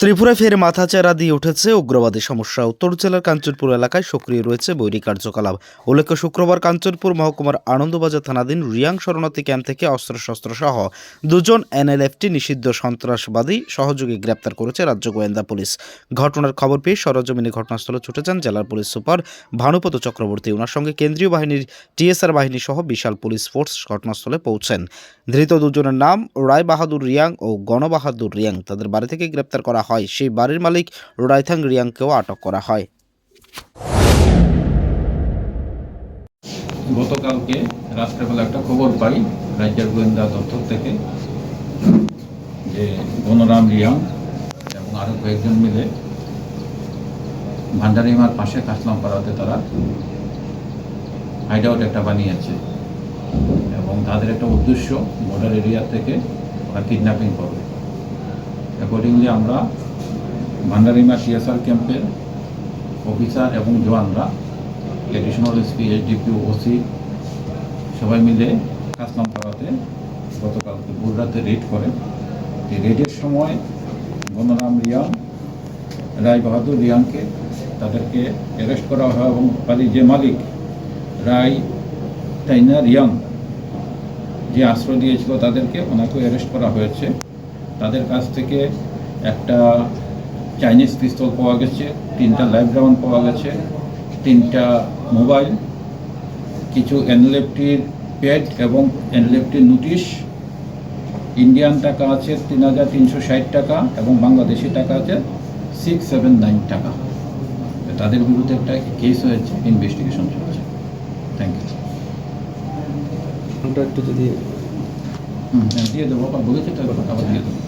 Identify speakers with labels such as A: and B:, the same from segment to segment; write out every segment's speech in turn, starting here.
A: ত্রিপুরায় ফের মাথাচাড়া দিয়ে উঠেছে উগ্রবাদী সমস্যা। উত্তর জেলার কাঞ্চনপুর এলাকায় সক্রিয় রয়েছে বৈরী কার্যকলাপ। উল্লেখ্য, শুক্রবার কাঞ্চনপুর মহকুমার আনন্দবাজার থানাধীন রিয়াং শরণার্থী ক্যাম্প থেকে অস্ত্রশস্ত্র সহ দুজন এনএলএফটি নিষিদ্ধ সন্ত্রাসবাদী সহযোগী গ্রেপ্তার করেছে রাজ্য গোয়েন্দা পুলিশ। ঘটনার খবর পেয়ে সরজমিনে ঘটনাস্থলে ছুটে যান জেলার পুলিশ সুপার ভানুপত চক্রবর্তী। ওনার সঙ্গে কেন্দ্রীয় বাহিনীর টিএসআর বাহিনী সহ বিশাল পুলিশ ফোর্স ঘটনাস্থলে পৌঁছেন। ধৃত দুজনের নাম রায় বাহাদুর রিয়াং ও গণবাহাদুর রিয়াং। তাদের বাড়ি থেকে গ্রেপ্তার করা হয়। সেই বাড়ির মালিক রাইথাং রিয়াংকেও আটক করা হয়।
B: গতকালকে রাত্রেবেলা একটা খবর পাই রাজ্যের গোয়েন্দা দপ্তর থেকে যে গণরাম রিয়াং এবং আরও কয়েকজন মিলে ভান্ডারিমার পাশে কাসলাম পাড়াতে তারা হাইড আউট একটা বানিয়েছে এবং তাদের একটা উদ্দেশ্য বর্ডার এরিয়া থেকে ওরা কিডন্যাপিং করবে। অ্যাকর্ডিংলি আমরা ভান্ডারিমা টিএসআর ক্যাম্পের অফিসার এবং জওয়ানরা এডিশনাল এসপি এইচডিপি ওসি সবাই মিলে কাসলাম পাড়াতে গতকালকে ভোর রেড করে। এই রেডের সময় গণরাম রিয়াং রায় বাহাদুর রিয়াংকে তাদেরকে অ্যারেস্ট করা হয় এবং বাড়ির যে মালিক, রায় টাইনা রিয়াং যে আশ্রয় দিয়েছিল তাদেরকে ওনাকে অ্যারেস্ট করা হয়েছে। তাদের কাছ থেকে একটা চাইনিজ পিস্তল পাওয়া গেছে তিনটা লাইভ রাউন্ড পাওয়া গেছে তিনটা মোবাইল কিছু এনলেফটির প্যাড এবং এনলেফটির নোটিশ ইন্ডিয়ান টাকা আছে তিন হাজার তিনশো ষাট টাকা এবং বাংলাদেশি টাকা আছে সিক্স সেভেন নাইন টাকা। তাদের বিরুদ্ধে একটা কেস হয়েছে ইনভেস্টিগেশন চলছে। থ্যাংক ইউ
C: একটু যদি
B: হুম হ্যাঁ, দিয়ে দেবো বলেছি তো আবার দিয়ে দেবো।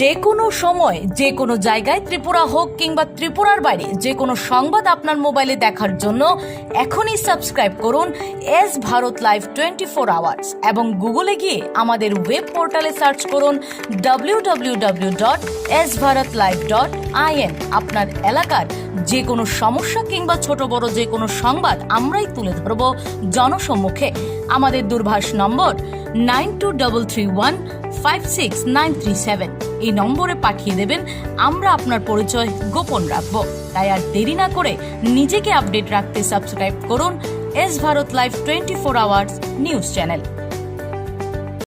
D: যে কোনো সময় যে কোনো জায়গায়, ত্রিপুরা হোক কিংবা ত্রিপুরার বাইরে যে কোনো সংবাদ আপনার মোবাইলে দেখার জন্য এখনই সাবস্ক্রাইব করুন S Bharat live twenty four hours এবং গুগলে গিয়ে আমাদের ওয়েব পোর্টালে সার্চ করুন W W W dot S Bharat live dot I N, আপনার এলাকার যে কোনো সমস্যা কিংবা ছোট বড় যে কোনো সংবাদ আমরাই তুলে ধরব জনসম্মুখে। আমাদের দূরভাষ number nine two double three one five six nine three seven. এই নম্বরে পাঠিয়ে দেবেন, আমরা আপনার পরিচয় গোপন রাখব। তাই আর দেরি না করে নিজেকে আপডেট রাখতে সাবস্ক্রাইব করুন S Bharat live twenty four hours news channel.